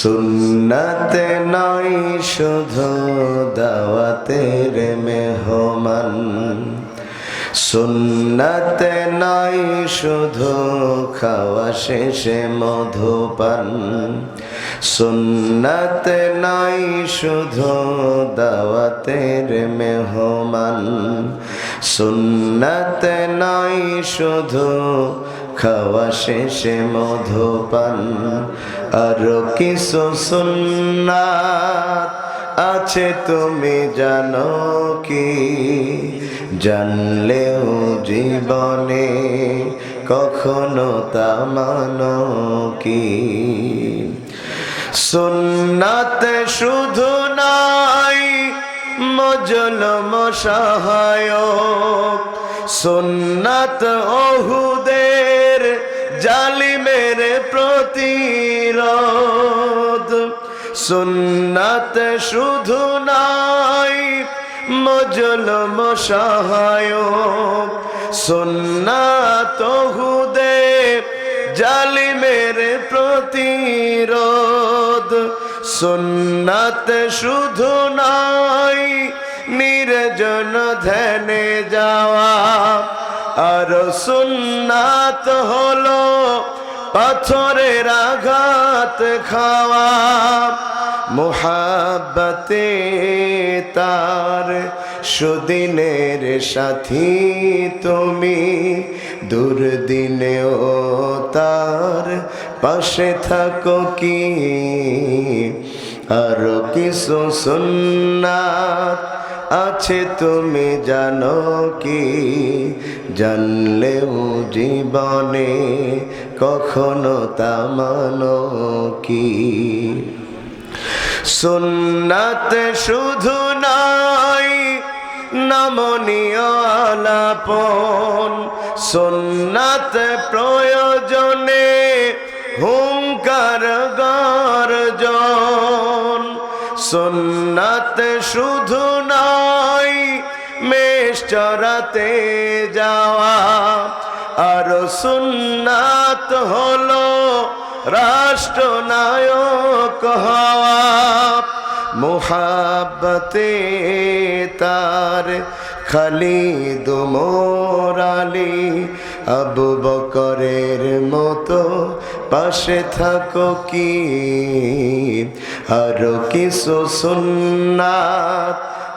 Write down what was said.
সুন্নাতে নয়, শুধু দাওয়াতের মেহমান। সুন্নাতে নয়, শুধু খাওয়া শেষে মধুপান। সুন্নাতে নয়, শুধু দাওয়াতের মেহমান। সুন্নাতে নয়, শুধু খাওয়া শেষে মধুপান। আরও কিছু সুন্নাত আছে, তুমি জানো কি? জানলেও জীবনে কখনো তা মানো কি? সুন্নাতে শুধু নাই মজলম সহায়ক সুন্নাত ওহুদের জালিমের প্রতিরোধ। সুন্নাত শুধু নাই মজলম সহায়ক। সুন্নাত হুদে জালিমের প্রতিরোধ। সুন্নাত শুধু নাই নির্জন ধ্যানে যাওয়া। আর সুন্নাত হলো পাথরের আঘাত খাওয়া মোহাবতে তার সুদিনের সাথী তুমি, দুর্দিনেও তার পাশে থাকো কি? আর কিছু সুন্নাত আছে তুমি জানো কি? জানলেও জীবনে কখনো তা মানো কি? সুন্নাত শুধু নাই নমনীয় আলাপন। সুন্নাত প্রয়োজনে হুঙ্কার গর্জন। সুন্নাত শুধু নাই মেষ যাওয়া। আর সুন্নাত হলো রাষ্ট্রনায়ক হওয়া। মোহাবতে তার খালিদ মোরালি আবু বকরের মতো পাশে থাকো কি? আরও কিছু সুন্নাত